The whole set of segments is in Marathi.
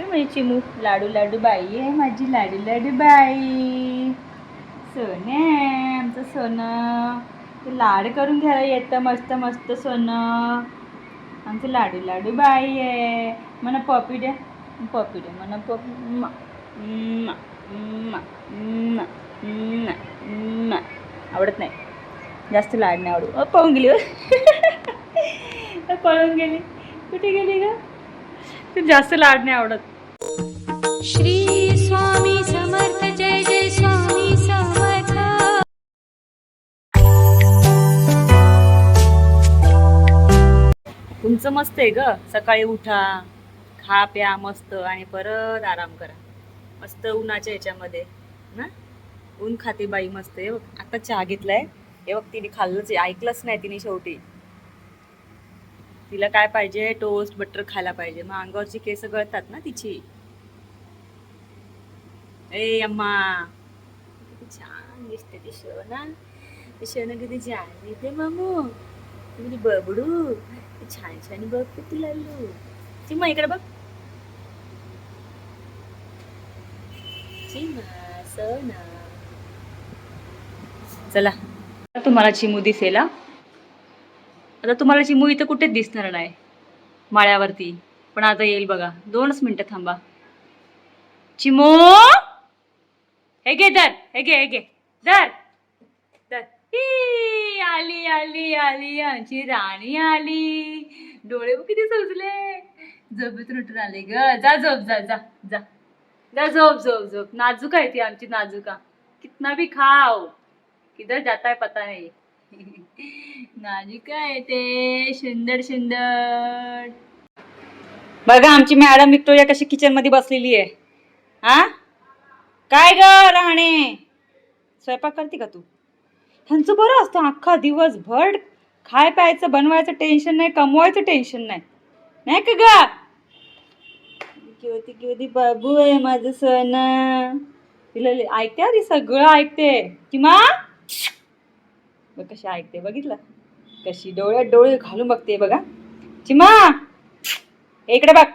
हे माझी चिमू. लाडू लाडू बाई आहे माझी. लाडू लाडू बाई. सोनं आमचं सोनं. ते लाड करून घ्यायला येतं मस्त मस्त सोनं. आमचं लाडू लाडू बाई आहे. म्हणा पॉपी द्या पॉपी द्या म्हणा पॉपी आवडत नाही. जास्त लाड नाही आवडू पळून गेली हो. पळून गेली. कुठे गेली ग? तू जास्त लाड नाही आवडत. श्री स्वामी समर्थ जय जय स्वामी समर्थ. तुमचं मस्त आहे ग. सकाळी उठा खा प्या मस्त आणि परत आराम करा. मस्त उन्हाच्या ह्याच्यामध्ये ना? ऊन खाते बाई मस्त आहे. बघ आता चहा घेतलाय. हे बघ तिने खाल्लंच आहे. ऐकलंच नाही तिने शेवटी. तिला काय पाहिजे? टोस्ट बटर खायला पाहिजे. मग अंगावरची केस गळतात ना तिची. ए अम्मा छान दिसते ती शोना ती शोना किती छान दिसते मामू तुम्ही बबडू छान छान बघते ती लालू चिमा इकडे बघ चिमा सोना चला तुम्हाला चिमू दिसेला आता तुम्हाला चिमू इथं कुठेच दिसणार नाही माळ्यावरती पण आता येईल बघा दोनच मिनिटं थांबा चिमू हे घे धर हे घे हे घे धर धर ई, आली आली आली आमची राणी आली डोळे किती सजले झोपेत रुटून आले ग जा झोप जा जा जा जा झोप झोप झोप नाजूक आहे ती आमची नाजूका कितना भी खाओ किधर जाता है पता नाही नाजूक आहे ते सुंदर सुंदर बघा आमची मॅडम विक्टोरिया कशी किचनमध्ये बसलेली आहे हा काय ग राहणे? स्वयंपाक करते का तू? ह्यांचं बरं असतं अख्खा दिवसभर खाय प्यायचं बनवायचं टेन्शन नाही कमवायचं टेन्शन नाही. नाही का ग? की होती बाबू आहे माझं सण. तिला ऐकते आधी सगळं ऐकते. किमा बघ कशी ऐकते बघितलं? कशी डोळ्यात डोळे घालून बघते बघा. चिमा इकडे बघ.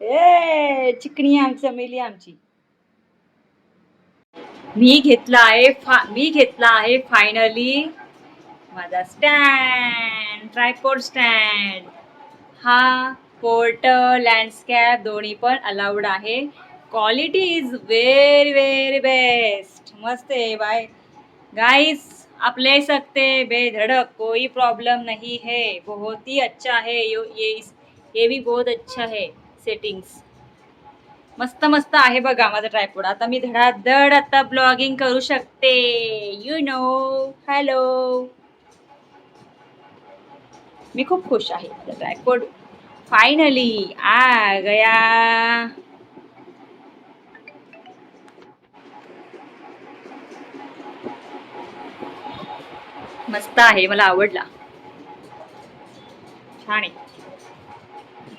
ए चिकणी आमची चमेली आमची. मी घेतला आहे फा मी घेतला आहे फायनली माझा स्टँड ट्रायपोर्ट स्टँड हा पोर्ट लँडस्कॅप दोन्ही पण अलाउड आहे. Quality is very very best मस्त आहे बाय. गाइस आप ले सकते बेधड़क कोई प्रॉब्लम नहीं है. बहुत ही अच्छा है. यो ये ये भी बहुत अच्छा है सेटिंग्स मस्त मस्त आहे बघा माझा ट्रायपोड आता मी धडाधड आता ब्लॉगिंग करू शकते. यू नो हॅलो मी खूप खुश आहे ट्रायपोड फायनली आ गया. मस्त आहे मला आवडला. छान आहे.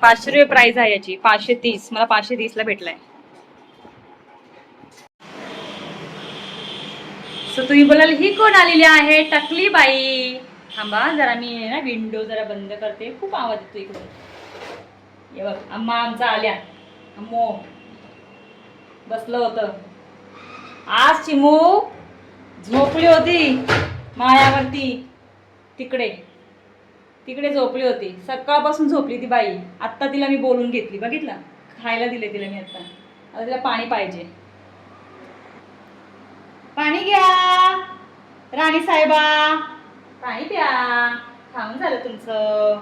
पाचशे रुपये प्राइस आहे याची. पाचशे तीस. मला पाचशे तीसला भेटलाय. सो तुम्ही बोलाल ही कोण आलेली आहे? टकली बाई. थांबा जरा मी ना विंडो जरा बंद करते. खूप आवाज येतो इकडून. हे बघ अम्मा आमचा आल्या. अम्मो. बसलं होतं. आज चिमू झोपली होती मायावरती. तिकडे. तिकडे झोपली होती. सकाळपासून झोपली ती बाई. आत्ता तिला मी बोलून घेतली. बघितलं? खायला दिले तिला मी आत्ता आता तिला पाणी पाहिजे. पाणी घ्या. राणी साहेबा. पाणी प्या. खाऊन झालं तुमचं.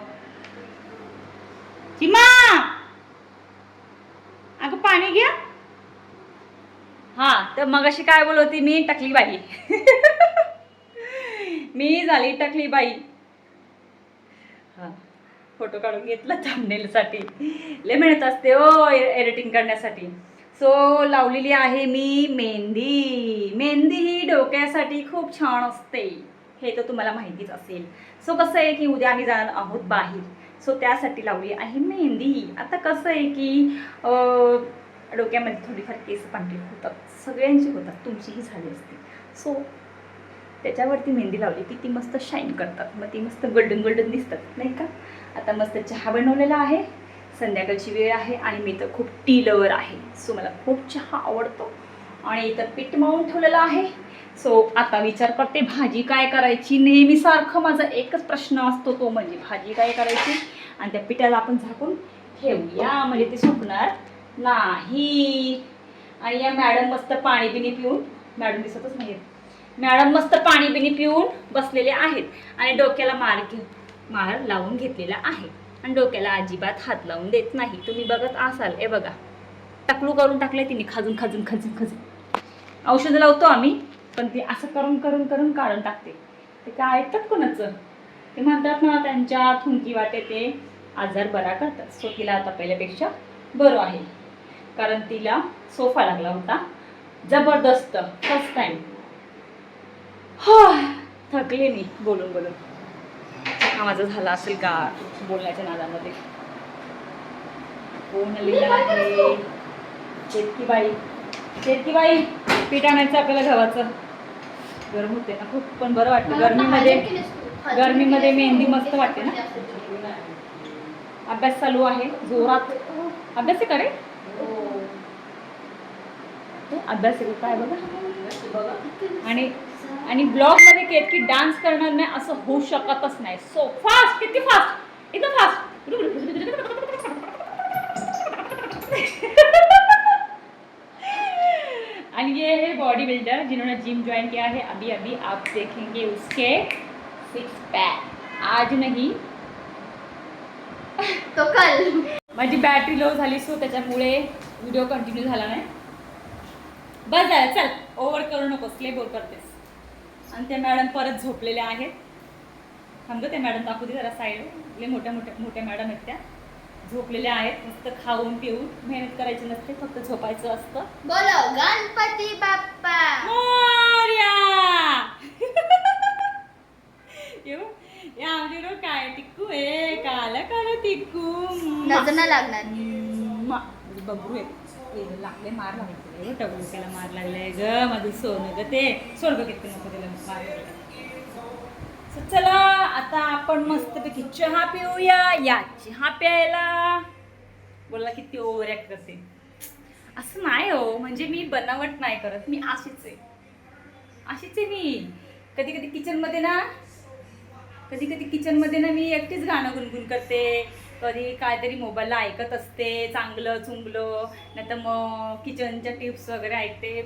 चिमा अगं पाणी घ्या. हा तर मगाशी काय बोलवती? मी टकली बाई. मी झाली टकली बाई. फोटो काढून घेतला thumbnail-साठी लय मिळत असते हो, ओ एडिटिंग करण्यासाठी. सो लावलेली आहे मी मेहंदी. मेहंदी ही डोक्यासाठी खूप छान असते. हे तर तुम्हाला माहितीच असेल. सो कसं आहे की उद्या आम्ही जाणार आहोत बाहेर. सो त्यासाठी लावली आहे मेहंदी. आता कसं आहे की डोक्यामध्ये थोडीफार केस पांढरी होतात. सगळ्यांची होतात. तुमचीही झाली असते. सो त्याच्यावरती मेहंदी लावली की ती मस्त शाईन करतात. मग ती मस्त गोल्डन गोल्डन दिसतात नाही का? आता मस्त चहा बनवलेला आहे संध्याकाळची वेळ आहे आणि मी तर खूप टी लवर आहे. सो मला खूप चहा आवडतो. आणि इथं पीठ मळून ठेवलेलं आहे. सो आता विचार करते भाजी काय करायची? नेहमीसारखं माझा एकच प्रश्न असतो तो म्हणजे भाजी काय करायची? आणि त्या पिठाला आपण झाकून ठेवूया. म्हणजे ते सुकणार नाही. आणि या मॅडम मस्त पाणी बिणी पिऊन मॅडम दिसतच नाही मॅडम मस्त पाणी बिणी पिऊन बसलेले आहेत. आणि डोक्याला मार घे मार लावून घेतलेला आहे. आणि डोक्याला अजिबात हात लावून देत नाही. तुम्ही बघत असाल हे बघा. टाकलू करून टाकलंय तिने खाजून खाजून खाजून खाजून. औषधं लावतो आम्ही पण ते असं करून करून करून काढून टाकते. ते काय ऐकतात कोणाचं? ते म्हणतात ना त्यांच्या थुंकी वाटे ते आजार बरा करतात. सो तिला आता पहिल्यापेक्षा बरं आहे. कारण तिला सोफा लागला होता. जबरदस्त फर्स्ट टाईम थकले मी बोलून बोलून. हा माझा झाला असेल का? बोलण्याच्या नादामध्ये. कोण आलेला आहे शेतकी बाई शेतकी बाई पीठ आणायचं आपल्याला गव्हाचं. गरम होते ना खूप पण बरं वाटतं. गरमीमध्ये गरमीमध्ये मेहंदी मस्त वाटते ना. अभ्यास चालू आहे जोरात. अभ्यास आहे करे अभ्यास आहे काय बघा. आणि आणि ब्लॉगमध्ये केतकी डान्स करणार नाही असं होऊ शकतच नाही. सो फास्ट किती फास्ट एकदम फास्ट आणि ये है बॉडी बिल्डर जिन्होंने जिम ज्वाइन किया है. अभी अभी आप देखेंगे उसके सिक्स पैक आज नहीं तो कल. माझी बॅटरी लो झाली सो त्याच्यामुळे व्हिडिओ कंटिन्यू झाला नाही. बस झालं चल. ओव्हर करू नकोस बोर करतेस. आणि त्या मॅडम परत झोपलेल्या आहेत. थांबतो त्या मॅडम दाखवू दे जरा साईड लय मोठ्या मोठ्या मोठ्या मॅडम आहेत त्या. झोपलेल्या आहेत मस्त खाऊन पिऊन. मेहनत करायची नसते फक्त झोपायचं असतं. बोलो गणपती बाप्पा. मोरया! येऊ या आमचे रो काय? टिक्कू आहे. काला काला टिक्कू. नजर नाही लागणार बघू आहे लागले मार लागले रे टबू त्याला मार लागलाय ग माझं सोनं ग ते सोनं घेतलं नको त्याला मार चला आता आपण मस्तपैकी चहा पिऊया या चहा प्यायला बोलला किती ओव्हर ॲक्ट करते असं नाही हो म्हणजे मी बनावट नाही करत मी अशीच आहे अशीच आहे मी कधी कधी किचनमध्ये ना कधी कधी किचनमध्ये ना मी एकटीच गाणं गुणगुण करते कधी काहीतरी मोबाईलला ऐकत असते चांगलं चुंगलं नाही तर मग किचनच्या टिप्स वगैरे ऐकते.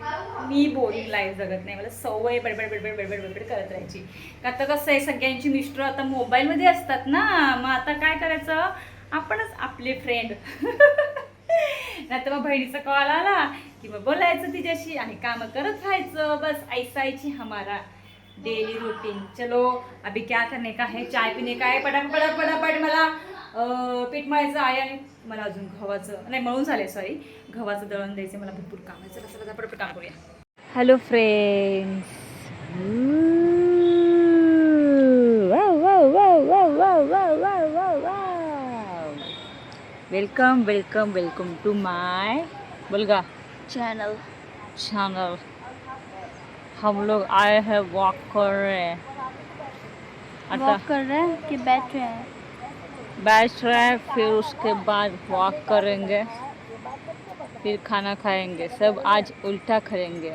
मी बोरिंग लाईफ जगत नाही. मला सवय बडबड बडबड बडबड बडबड करत राहायची. का आता कसं आहे सगळ्यांची मिस्टर आता मोबाईलमध्ये असतात ना मग आता काय करायचं? आपणच आपले फ्रेंड नाही तर मग बहिणीचा कॉल आला की मग बोलायचं तिच्याशी आणि कामं करत राहायचं. बस ऐसायची हमारा डेली रूटीन चलो अभी क्या करने का है? चाय पीने का है? पटापट पटापट मला. पीठ मळायचं आहे आणि मला अजून गव्हाचं नाही मळून झाले सॉरी गव्हाचं दळण द्यायचं मला भरपूर काम आहे. चला चला पटापट काम करूया. Hello friends welcome welcome welcome to my vlog channel channel हम लोग आए हैं वॉक कर रहे हैं। वॉक कर रहे हैं कि बैठ रहे हैं? बैठ रहे हैं फिर उसके बाद वॉक करेंगे फिर खाना खाएंगे। सब आज उल्टा करेंगे।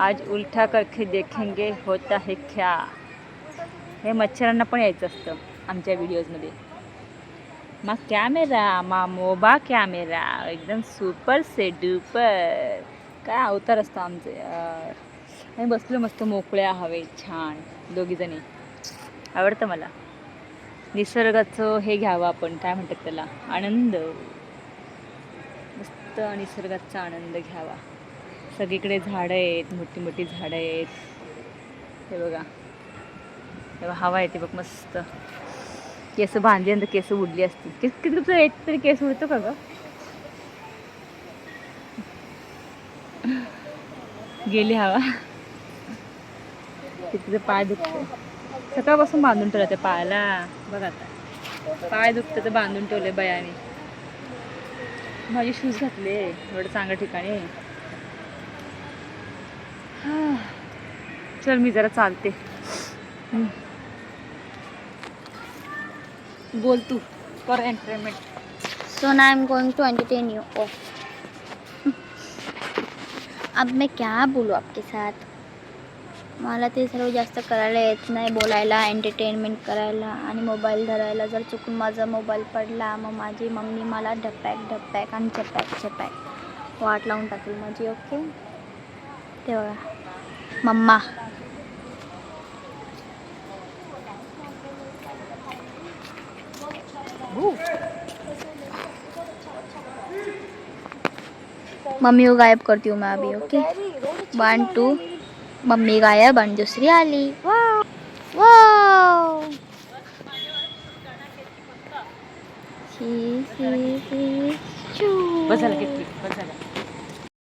आज उल्टा करके देखेंगे होता है क्या? हे मच्छरांना पण यायचं असतं आमच्या व्हिडिओजमध्ये मा कॅमेरा मा मोबा कॅमेरा एकदम सुपर से डुपर काय अवतार असतं आमचं आणि बसलो मस्त मोकळ्या हवे छान. दोघीजणी. आवडतं मला. निसर्गाचं हे घ्यावं आपण काय म्हणतात त्याला? आनंद. मस्त निसर्गाचा आनंद घ्यावा. सगळीकडे झाडं आहेत मोठी मोठी झाडं आहेत. हे बघा. तेव्हा हवा येते बघ मस्त. केस बांधली तर केस उडली असतील. केस किती तुझं एक तरी केस उडतो का ग? गेली हवा. तिचं पाय दुखतो सकाळपासून बांधून ठेवलं त्या पायाला. बघ आता. पाय दुखतं तर बांधून ठेवले बयाने. माझे शूज घातले एवढं चांगल्या ठिकाणी. हा. चल मी जरा चालते. बोल तू फॉर एंटरटेनमेंट सो ना I am going to entertain you ओ अब मैं क्या बोलूँ आपके साथ? मला ते सर्व जास्त करायला येत नाही बोलायला एंटरटेनमेंट करायला आणि मोबाईल धरायला. जर चुकून माझा मोबाईल पडला मग माझी मम्मी मला ढपॅक ढपॅक आणि चपॅक चपॅक वाट लावून टाकेल माझी ओके तेव्हा. मम्मा. मम्मी को गायब करती हूँ मैं अभी ओके वन टू मम्मी गायब आणि दुसरी आली. शी शी शू.